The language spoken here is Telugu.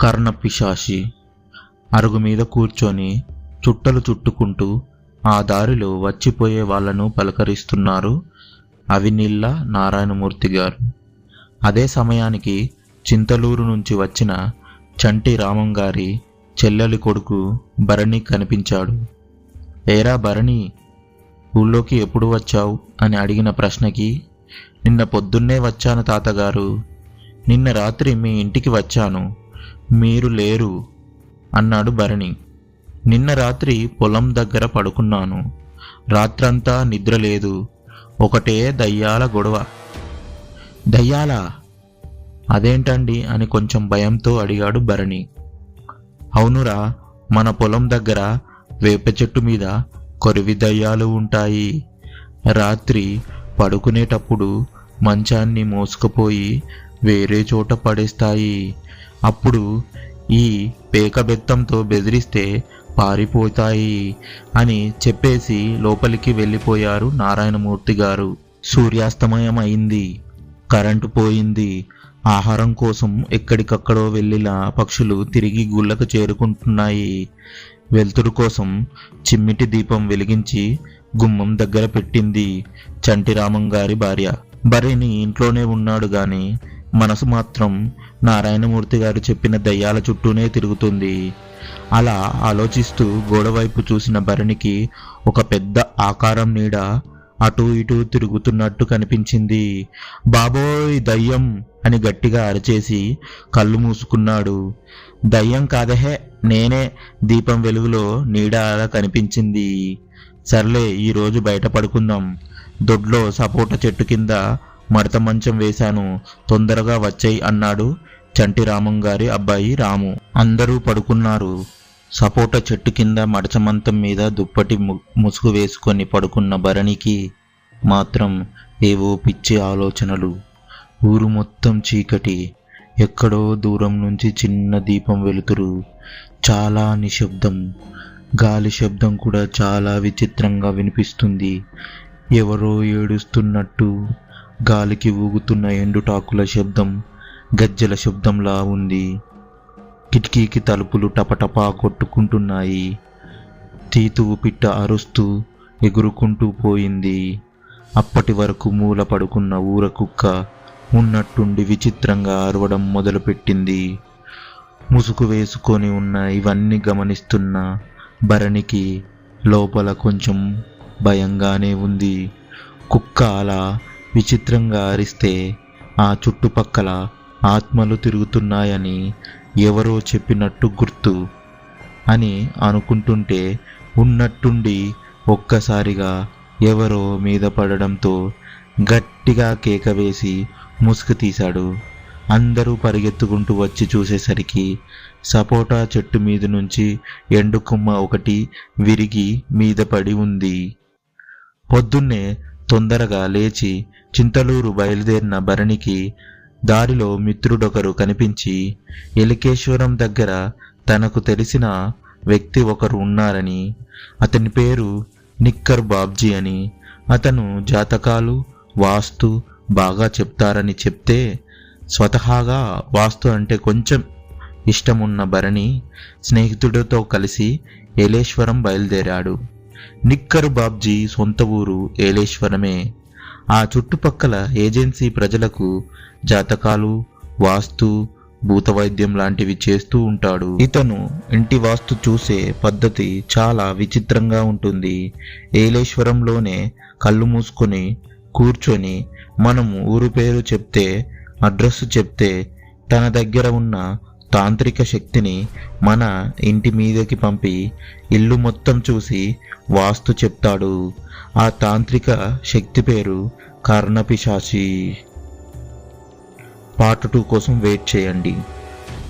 కర్ణపిశాసి అరుగు మీద కూర్చొని చుట్టలు చుట్టుకుంటూ ఆ దారిలో వచ్చిపోయే వాళ్ళను పలకరిస్తున్నారు అవినిల్ల నారాయణమూర్తి గారు. అదే సమయానికి చింతలూరు నుంచి వచ్చిన చంటి రామం గారి చెల్లెలి కొడుకు భరణి కనిపించాడు. ఏరా భరణి ఊళ్ళోకి ఎప్పుడు వచ్చావు? అని అడిగిన ప్రశ్నకి నిన్న పొద్దున్నే వచ్చాను తాతగారు. నిన్న రాత్రి మీ ఇంటికి వచ్చాను. మీరు లేరు అన్నాడు భరణి. నిన్న రాత్రి పొలం దగ్గర పడుకున్నాను. రాత్రంతా నిద్ర లేదు. ఒకటే దయ్యాల గొడవ. దయ్యాల? అదేంటండి అని కొంచెం భయంతో అడిగాడు భరణి. అవునురా మన పొలం దగ్గర వేప చెట్టు మీద కొరివి దయ్యాలు ఉంటాయి. రాత్రి పడుకునేటప్పుడు మంచాన్ని మోసుకుపోయి వేరే చోట పడేస్తాయి. అప్పుడు ఈ పేకబెత్తంతో బెదిరిస్తే పారిపోతాయి అని చెప్పేసి లోపలికి వెళ్ళిపోయారు నారాయణమూర్తి గారు. సూర్యాస్తమయం అయింది కరెంటు పోయింది. ఆహారం కోసం ఎక్కడికక్కడో వెళ్ళిన పక్షులు తిరిగి గుళ్ళకు చేరుకుంటున్నాయి. వెలుతురు కోసం చిమ్మిటి దీపం వెలిగించి గుమ్మం దగ్గర పెట్టింది చంటిరామం గారి భార్య. భరిని ఇంట్లోనే ఉన్నాడు గాని మనసు మాత్రం నారాయణమూర్తి గారు చెప్పిన దయ్యాల చుట్టూనే తిరుగుతుంది. అలా ఆలోచిస్తూ గోడవైపు చూసిన భరణికి ఒక పెద్ద ఆకారం నీడ అటూ ఇటూ తిరుగుతున్నట్టు కనిపించింది. బాబోయ్ దయ్యం! అని గట్టిగా అరిచేసి కళ్ళు మూసుకున్నాడు. దయ్యం కాదహే నేనే! దీపం వెలుగులో నీడ అలా కనిపించింది. సర్లే ఈరోజు బయట పడుకుందాం. దొడ్లో సపోటా చెట్టు కింద మడత మంచం వేశాను. తొందరగా వచ్చాయి అన్నాడు చంటి రామం గారి అబ్బాయి రాము. అందరూ పడుకున్నారు. సపోటా చెట్టు కింద మడచమంతం మీద దుప్పటి ము- ముసుగు వేసుకొని పడుకున్న భరణికి మాత్రం ఏవో పిచ్చి ఆలోచనలు. ఊరు మొత్తం చీకటి. ఎక్కడో దూరం నుంచి చిన్న దీపం వెలుతురు. చాలా నిశ్శబ్దం. గాలి శబ్దం కూడా చాలా విచిత్రంగా వినిపిస్తుంది. ఎవరో ఏడుస్తున్నట్టు గాలికి ఊగుతున్న ఎండుటాకుల శబ్దం గజ్జల శబ్దంలా ఉంది. కిటికీకి తలుపులు టపటపా కొట్టుకుంటున్నాయి. తీతువు పిట్ట అరుస్తూ ఎగురుకుంటూ పోయింది. అప్పటి వరకు మూల పడుకున్న ఊర కుక్క ఉన్నట్టుండి విచిత్రంగా అరవడం మొదలుపెట్టింది. ముసుగు వేసుకొని ఉన్న ఇవన్నీ గమనిస్తున్న భరణికి లోపల కొంచెం భయంగానే ఉంది. కుక్క అలా విచిత్రంగా అరిస్తే ఆ చుట్టుపక్కల ఆత్మలు తిరుగుతున్నాయని ఎవరో చెప్పినట్టు గుర్తు అని అనుకుంటుంటే ఉన్నట్టుండి ఒక్కసారిగా ఎవరో మీద పడడంతో గట్టిగా కేక వేసి ముసుగు తీశాడు. అందరూ పరిగెత్తుకుంటూ వచ్చి చూసేసరికి సపోటా చెట్టు మీద నుంచి ఎండుకొమ్మ ఒకటి విరిగి మీద పడి ఉంది. పొద్దున్నే తొందరగా లేచి చింతలూరు బయలుదేరిన భరణికి దారిలో మిత్రుడొకరు కనిపించి ఎలికేశ్వరం దగ్గర తనకు తెలిసిన వ్యక్తి ఒకరు ఉన్నారని అతని పేరు నిక్కర్ బాబ్జీ అని అతను జాతకాలు వాస్తు బాగా చెప్తారని చెప్తే స్వతహాగా వాస్తు అంటే కొంచెం ఇష్టమున్న భరణి స్నేహితుడితో కలిసి ఏలేశ్వరం బయలుదేరాడు. నిక్కరు బాబ్జీ సొంత ఊరు ఏలేశ్వరమే. ఆ చుట్టుపక్కల ఏజెన్సీ ప్రజలకు జాతకాలు వాస్తు భూతవైద్యం లాంటివి చేస్తూ ఉంటాడు. ఇతను ఇంటి వాస్తు చూసే పద్ధతి చాలా విచిత్రంగా ఉంటుంది. ఏలేశ్వరంలోనే కళ్ళు మూసుకొని కూర్చొని మనం ఊరు పేరు చెప్తే అడ్రస్ చెప్తే తన దగ్గర ఉన్న తాంత్రిక శక్తిని మన ఇంటి మీదకి పంపి ఇల్లు మొత్తం చూసి వాస్తు చెప్తాడు. ఆ తాంత్రిక శక్తి పేరు కర్ణపిశాచి. పార్ట్ టూ కోసం వెయిట్ చేయండి.